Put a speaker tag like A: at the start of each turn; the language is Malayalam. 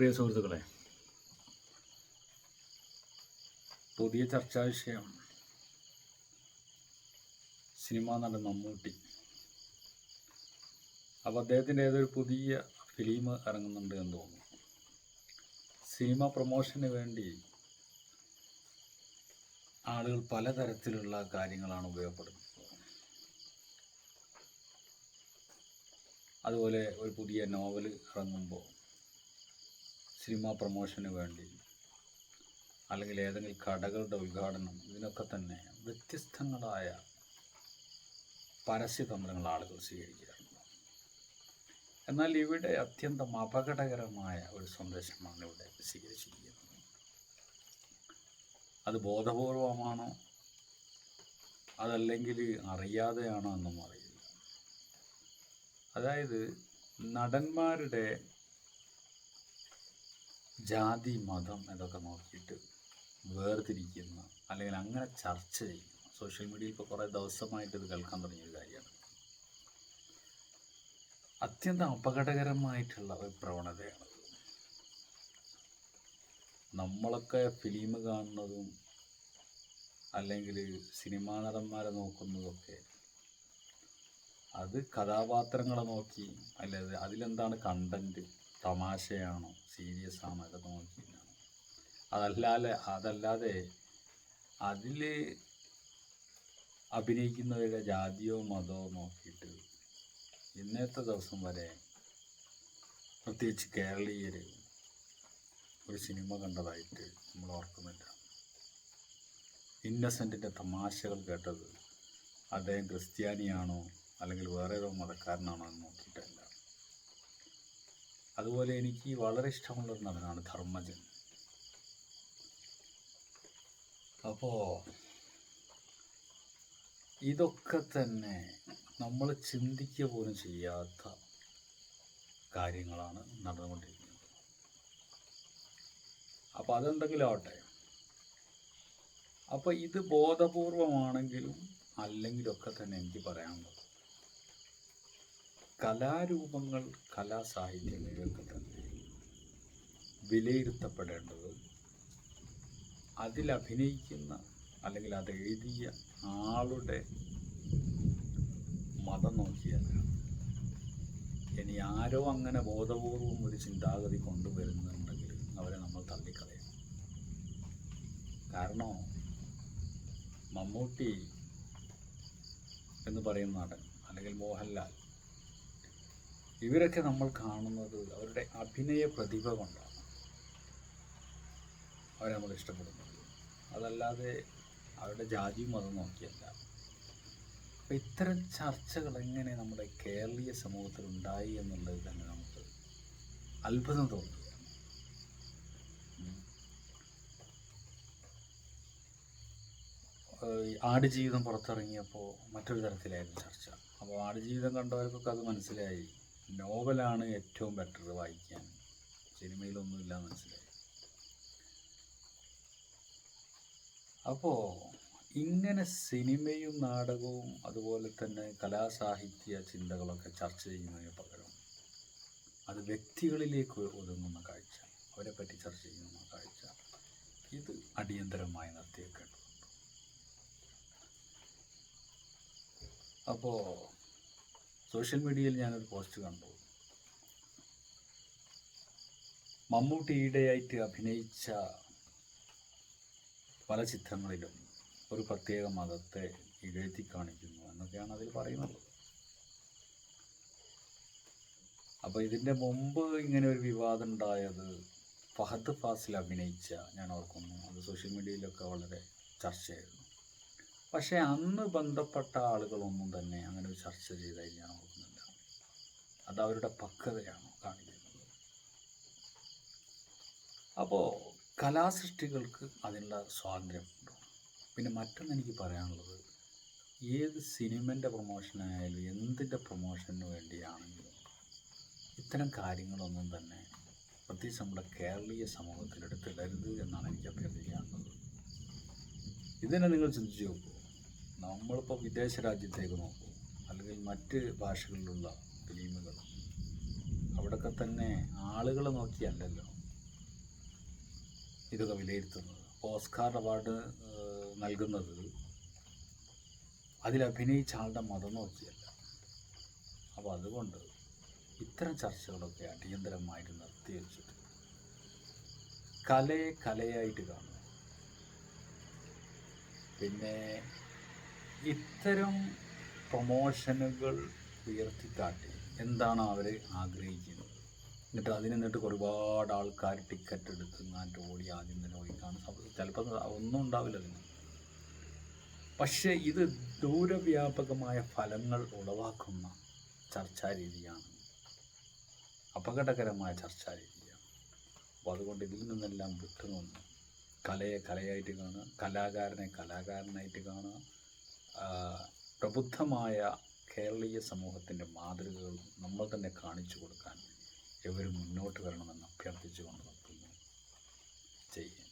A: പ്രിയ സുഹൃത്തുക്കളെ പുതിയ ചർച്ചാ വിഷയം സിനിമാ നടൻ മമ്മൂട്ടി. അപ്പോൾ അദ്ദേഹത്തിന്റെ ഏതൊരു പുതിയ ഫിലിം ഇറങ്ങുന്നുണ്ട് എന്ന് തോന്നുന്നു. സിനിമ പ്രൊമോഷന് വേണ്ടി ആളുകൾ പലതരത്തിലുള്ള കാര്യങ്ങളാണ് ഉപയോഗപ്പെടുന്നത് അതുപോലെ ഒരു പുതിയ നോവൽ ഇറങ്ങുമ്പോൾ സിനിമ പ്രൊമോഷന് വേണ്ടി അല്ലെങ്കിൽ ഏതെങ്കിലും കടകളുടെ ഉദ്ഘാടനം ഇതിനൊക്കെ തന്നെ വ്യത്യസ്തങ്ങളായ പരസ്യതന്ത്രങ്ങൾ ആളുകൾ സ്വീകരിക്കാറുണ്ട് എന്നാൽ ഇവിടെ അത്യന്തം അപകടകരമായ ഒരു സന്ദേശമാണ് ഇവിടെ സ്വീകരിച്ചിരിക്കുന്നത്. അത് ബോധപൂർവമാണോ? അതല്ലെങ്കിൽ അറിയാതെയാണോ എന്നും അറിയില്ല. അതായത് നടന്മാരുടെ ജാതി മതം എന്നൊക്കെ നോക്കിയിട്ട് വേർതിരിക്കുന്ന അല്ലെങ്കിൽ അങ്ങനെ ചർച്ച ചെയ്യുന്ന സോഷ്യൽ മീഡിയയിൽ ഇപ്പോൾ കുറേ ദിവസമായിട്ട് ഇത് കേൾക്കാൻ തുടങ്ങിയ കാര്യമാണ്. അത്യന്തം അപകടകരമായിട്ടുള്ള ഒരു പ്രവണതയാണ് നമ്മളൊക്കെ ഫിലിം കാണുന്നതും അല്ലെങ്കിൽ സിനിമാ നടന്മാരെ നോക്കുന്നതൊക്കെ അത് കഥാപാത്രങ്ങളെ നോക്കി അല്ലെ അതിലെന്താണ് കണ്ടന്റ് തമാശയാണോ? സീരിയസ് ആണോ ഇതൊക്കെ നോക്കിയിട്ടാണ് അതല്ലാതെ അതല്ലാതെ അതിൽ അഭിനയിക്കുന്നവരുടെ ജാതിയോ മതമോ നോക്കിയിട്ട് ഇന്നത്തെ ദിവസം വരെ പ്രത്യേകിച്ച് കേരളീയർ ഒരു സിനിമ കണ്ടതായിട്ട് നമ്മൾ ഓർക്കുന്നില്ല. ഇന്നസെന്റിന്റെ തമാശകൾ കേട്ടത് അദ്ദേഹം ക്രിസ്ത്യാനിയാണോ? അല്ലെങ്കിൽ വേറെ ഏതോ മതക്കാരനാണോ എന്ന് നോക്കിയിട്ടല്ല. അതുപോലെ എനിക്ക് വളരെ ഇഷ്ടമുള്ള ഒരു നടനാണ് ധർമ്മജൻ. അപ്പോൾ ഇതൊക്കെ തന്നെ നമ്മൾ ചിന്തിക്കുക പോലും ചെയ്യാത്ത കാര്യങ്ങളാണ് നടന്നുകൊണ്ടിരിക്കുന്നത്. അപ്പോൾ അതെന്തെങ്കിലും ആവട്ടെ. അപ്പോൾ ഇത് ബോധപൂർവമാണെങ്കിലും അല്ലെങ്കിലൊക്കെ തന്നെ എനിക്ക് പറയാനുള്ളത് കലാരൂപങ്ങൾ കലാസാഹിത്യ തന്നെ വിലയിരുത്തപ്പെടേണ്ടത് അതിലഭിനയിക്കുന്ന അല്ലെങ്കിൽ അത് എഴുതിയ ആളുടെ മതം നോക്കിയല്ല ഇനി ആരോ അങ്ങനെ ബോധപൂർവം ഒരു ചിന്താഗതി കൊണ്ടുവരുന്നുണ്ടെങ്കിൽ അവരെ നമ്മൾ തള്ളിക്കളയണം. കാരണം മമ്മൂട്ടി എന്ന് പറയുന്ന നടൻ അല്ലെങ്കിൽ മോഹൻലാൽ ഇവരൊക്കെ നമ്മൾ കാണുന്നത് അവരുടെ അഭിനയ പ്രതിഭ കൊണ്ടാണ്. അവരെ നമ്മൾ ഇഷ്ടപ്പെടുന്നത്. അതല്ലാതെ അവരുടെ ജാതിയും മതം നോക്കിയല്ല. അപ്പം ഇത്തരം ചർച്ചകൾ എങ്ങനെ നമ്മുടെ കേരളീയ സമൂഹത്തിൽ ഉണ്ടായി എന്നുള്ളത് തന്നെ നമുക്ക് അത്ഭുതം തോന്നുന്നു. ആടുജീവിതം പുറത്തിറങ്ങിയപ്പോൾ മറ്റൊരു തരത്തിലായിരുന്നു ചർച്ച. അപ്പോൾ ആടുജീവിതം കണ്ടവർക്കൊക്കെ അത് മനസ്സിലായി. നോവലാണ് ഏറ്റവും ബെറ്റർ വായിക്കാൻ. സിനിമയിലൊന്നുമില്ല മനസ്സിലായി. അപ്പോൾ ഇങ്ങനെ സിനിമയും നാടകവും അതുപോലെ തന്നെ കലാസാഹിത്യ ചിന്തകളൊക്കെ ചർച്ച ചെയ്യുന്നതിന് പകരം അത് വ്യക്തികളിലേക്ക് ഒതുങ്ങുന്ന കാഴ്ച അവരെപ്പറ്റി പറ്റി ചർച്ച ചെയ്യുന്ന കാഴ്ച ഇത് അടിയന്തരമായി നിർത്തിയേക്കേണ്ടതുണ്ട് അപ്പോൾ സോഷ്യൽ മീഡിയയിൽ ഞാനൊരു പോസ്റ്റ് കണ്ടു. മമ്മൂട്ടി ഈയിടെയായിട്ട് അഭിനയിച്ച പല ചിത്രങ്ങളിലും ഒരു പ്രത്യേക മതത്തെ ഇകഴ്ത്തി കാണിക്കുന്നു എന്നൊക്കെയാണ് അതിൽ പറയുന്നത്. അപ്പോൾ ഇതിന്റെ മുമ്പ് ഇങ്ങനെ ഒരു വിവാദം ഉണ്ടായത് ഫഹദ് ഫാസിൽ അഭിനയിച്ച ഞാൻ ഓർക്കുന്നു. അത് സോഷ്യൽ മീഡിയയിലൊക്കെ വളരെ ചർച്ചയായിരുന്നു. പക്ഷേ അന്ന് ബന്ധപ്പെട്ട ആളുകളൊന്നും തന്നെ അങ്ങനെ ഒരു ചർച്ച ചെയ്തതായി ഞാൻ ഓർക്കുന്നില്ല. അത് അവരുടെ പക്വതയാണ് കാണിക്കുന്നത്. അപ്പോൾ കലാസൃഷ്ടികൾക്ക് അതിനുള്ള സ്വാതന്ത്ര്യമുണ്ട് പിന്നെ മറ്റൊന്ന് എനിക്ക് പറയാനുള്ളത് ഏത് സിനിമന്റെ പ്രൊമോഷനായാലും എന്തിന്റെ പ്രൊമോഷന് വേണ്ടിയാണെങ്കിലും ഇത്തരം കാര്യങ്ങളൊന്നും തന്നെ പ്രത്യേകിച്ച് നമ്മുടെ കേരളീയ സമൂഹത്തിലെടുത്തിടരുത് എന്നാണ് എനിക്ക് അഭ്യർത്ഥിക്കാനുള്ളത്. ഇതിനെ നിങ്ങൾ ചിന്തിച്ച് നോക്കൂ. നമ്മളിപ്പോൾ വിദേശ രാജ്യത്തേക്ക് നോക്കും അല്ലെങ്കിൽ മറ്റ് ഭാഷകളിലുള്ള ഫിലിമുകൾ. അവിടെയൊക്കെ തന്നെ ആളുകളെ നോക്കിയല്ലല്ലോ ഇതൊക്കെ വിലയിരുത്തുന്നത്. ഓസ്കാർ അവാർഡ് നൽകുന്നത്. അതിൽ അഭിനയിച്ച ആളുടെ മതം നോക്കിയല്ല. അപ്പോൾ അതുകൊണ്ട് ഇത്തരം ചർച്ചകളൊക്കെ അടിയന്തരമായിട്ട് നിർത്തി വെച്ചിട്ട് കലയെ കലയായിട്ട് കാണും പിന്നെ ഇത്തരം പ്രൊമോഷനുകൾ ഉയർത്തിക്കാട്ടി എന്താണ് അവർ ആഗ്രഹിക്കുന്നത്? എന്നിട്ട് അതിന് എന്നിട്ട് ഒരുപാട് ആൾക്കാർ ടിക്കറ്റ് എടുത്ത് ഇങ്ങാണ്ട് ഓടി ആദ്യം തന്നെ പോയി കാണും. ചിലപ്പോൾ ഒന്നും ഉണ്ടാവില്ല അതിന്. പക്ഷേ ഇത് ദൂരവ്യാപകമായ ഫലങ്ങൾ ഉളവാക്കുന്ന ചർച്ചാ രീതിയാണ്. അപകടകരമായ ചർച്ചാ രീതിയാണ്. അപ്പോൾ അതുകൊണ്ട് ഇതിൽ നിന്നെല്ലാം വിട്ടുനിന്ന് കലയെ കലയായിട്ട് കാണുക കലാകാരനെ കലാകാരനായിട്ട് കാണുക പ്രബുദ്ധമായ കേരളീയ സമൂഹത്തിന്റെ മാതൃകകൾ നമ്മൾ തന്നെ കാണിച്ചു കൊടുക്കാൻ ഇവർ മുന്നോട്ട് വരണമെന്ന് അഭ്യർത്ഥിച്ചുകൊണ്ട് നിർത്തുന്നു. ചെയ്യും